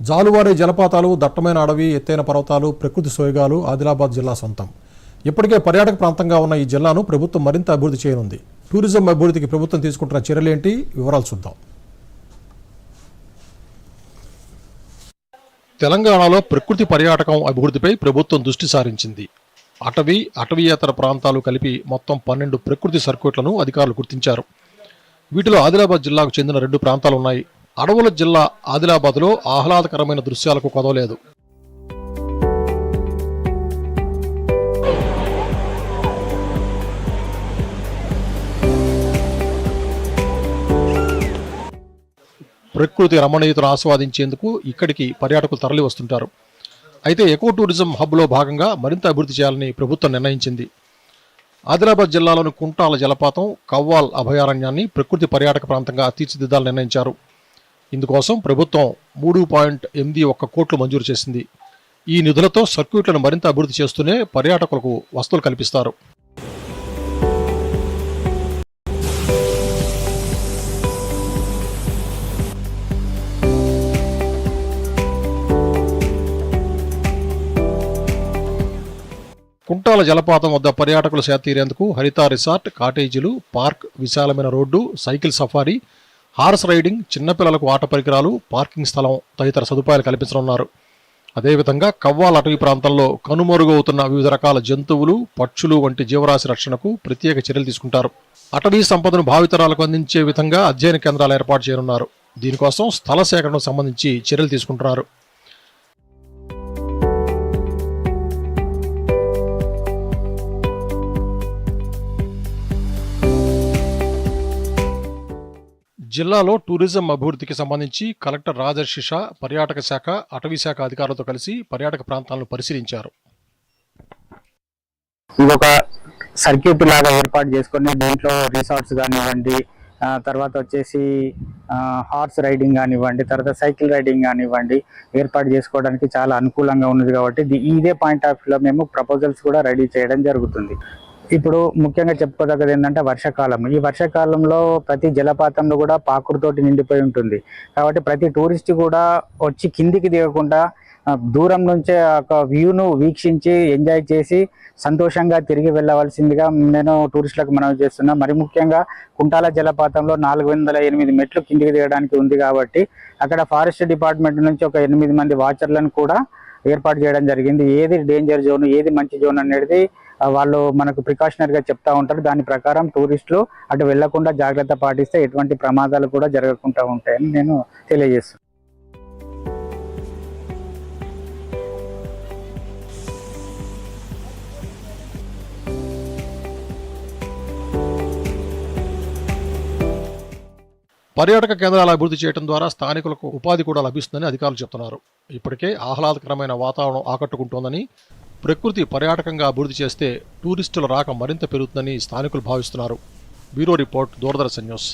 జాలువారే జలపాతాలు దట్టమైన అడవి ఎత్తైన పర్వతాలు ప్రకృతి సోయగాలు ఆదిలాబాద్ జిల్లా సొంతం. ఇప్పటికే పర్యాటక ప్రాంతంగా ఉన్న ఈ జిల్లాను ప్రభుత్వం మరింత అభివృద్ధి చేయనుంది. టూరిజం అభివృద్ధికి ప్రభుత్వం తీసుకుంటున్న చర్యలేంటి వివరాలు చూద్దాం. తెలంగాణలో ప్రకృతి పర్యాటకం అభివృద్ధిపై ప్రభుత్వం దృష్టి సారించింది. అటవీ అటవీయేతర ప్రాంతాలు కలిపి మొత్తం పన్నెండు ప్రకృతి సర్క్యూట్లను అధికారులు గుర్తించారు. వీటిలో ఆదిలాబాద్ జిల్లాకు చెందిన రెండు ప్రాంతాలు ఉన్నాయి అడవుల జిల్లా ఆదిలాబాద్లో ఆహ్లాదకరమైన దృశ్యాలకు కొదవలేదు. ప్రకృతి రమణీయతను ఆస్వాదించేందుకు ఇక్కడికి పర్యాటకులు తరలి వస్తుంటారు. అయితే ఎకో టూరిజం హబ్లో భాగంగా మరింత అభివృద్ధి చేయాలని ప్రభుత్వం నిర్ణయించింది. ఆదిలాబాద్ జిల్లాలోని కుంటాల జలపాతం కవ్వాల్ అభయారణ్యాన్ని ప్రకృతి పర్యాటక ప్రాంతంగా తీర్చిదిద్దాలని నిర్ణయించారు. ఇందుకోసం ప్రభుత్వం మూడు పాయింట్ ఎనిమిది ఒక్క కోట్లు మంజూరు చేసింది. ఈ నిధులతో సర్క్యూట్లను మరింత అభివృద్ధి చేస్తూనే పర్యాటకులకు వసతులు కల్పిస్తారు. కుంటాల జలపాతం వద్ద పర్యాటకులు సేతీరేందుకు హరిత రిసార్ట్ కాటేజీలు పార్క్ విశాలమైన road cycle safari horse riding చిన్నపిల్లలకు ఆట పరికరాలు పార్కింగ్ స్థలం తదితర సదుపాయాలు కల్పించనున్నారు. అదేవిధంగా కవ్వాల అటవీ ప్రాంతంలో కనుమరుగవుతున్న వివిధ రకాల జంతువులు పక్షులు వంటి జీవరాశి రక్షణకు ప్రత్యేక చర్యలు తీసుకుంటారు. అటవీ సంపదను భావితరాలకు అందించే విధంగా అధ్యయన కేంద్రాలు ఏర్పాటు చేయనున్నారు. దీనికోసం స్థల సేకరణకు సంబంధించి చర్యలు తీసుకుంటున్నారు. జిల్లాలో టూరిజం అభివృద్ధికి సంబంధించి కలెక్టర్ రాజర్షిష పర్యాటక శాఖ అటవీ శాఖ అధికారులతో కలిసి పర్యాటక ప్రాంతాలను పరిశీలించారు. ఇది ఒక సర్క్యూట్ లాగా ఏర్పాటు చేసుకొని దీంట్లో రిసార్ట్స్ కానివ్వండి తర్వాత వచ్చేసి హార్స్ రైడింగ్ కానివ్వండి తర్వాత సైకిల్ రైడింగ్ కానివ్వండి ఏర్పాటు చేసుకోవడానికి చాలా అనుకూలంగా ఉన్నది కాబట్టి ఇదే పాయింట్ ఆఫ్ వ్యూలో మేము ప్రపోజల్స్ కూడా రెడీ చేయడం జరుగుతుంది. ఇప్పుడు ముఖ్యంగా చెప్పుకోదగ్గది ఏంటంటే వర్షాకాలం. ఈ వర్షాకాలంలో ప్రతి జలపాతంలో కూడా పాకుడుతోటి నిండిపోయి ఉంటుంది. కాబట్టి ప్రతి టూరిస్ట్ కూడా వచ్చి కిందికి దిగకుండా దూరం నుంచే ఒక వ్యూను వీక్షించి ఎంజాయ్ చేసి సంతోషంగా తిరిగి వెళ్ళవలసిందిగా నేను టూరిస్టులకు మనవి చేస్తున్నా. మరి ముఖ్యంగా కుంటాల జలపాతంలో నాలుగు వందల ఎనిమిది మెట్లు కిందికి దిగడానికి ఉంది కాబట్టి అక్కడ ఫారెస్ట్ డిపార్ట్మెంట్ నుంచి ఒక ఎనిమిది మంది వాచర్లను కూడా ఏర్పాటు చేయడం జరిగింది. ఏది డేంజర్ జోన్ ఏది మంచి జోన్ అనేది వాళ్ళు మనకు ప్రికాషనరీగా చెప్తా ఉంటారు. దాని ప్రకారం టూరిస్టులు అటు వెళ్ళకుండా జాగ్రత్త పాటిస్తే ఎటువంటి ప్రమాదాలు కూడా జరగకుండా ఉంటాయని నేను తెలియజేస్తున్నాను పర్యాటక కేంద్రాల అభివృద్ధి చేయడం ద్వారా స్థానికులకు ఉపాధి కూడా లభిస్తుందని అధికారులు చెప్తున్నారు. ఇప్పటికే ఆహ్లాదకరమైన వాతావరణం ఆకట్టుకుంటోందని ప్రకృతి పర్యాటకంగా అభివృద్ధి చేస్తే టూరిస్టుల రాక మరింత పెరుగుతుందని స్థానికులు భావిస్తున్నారు. Bureau report Doordarshan news.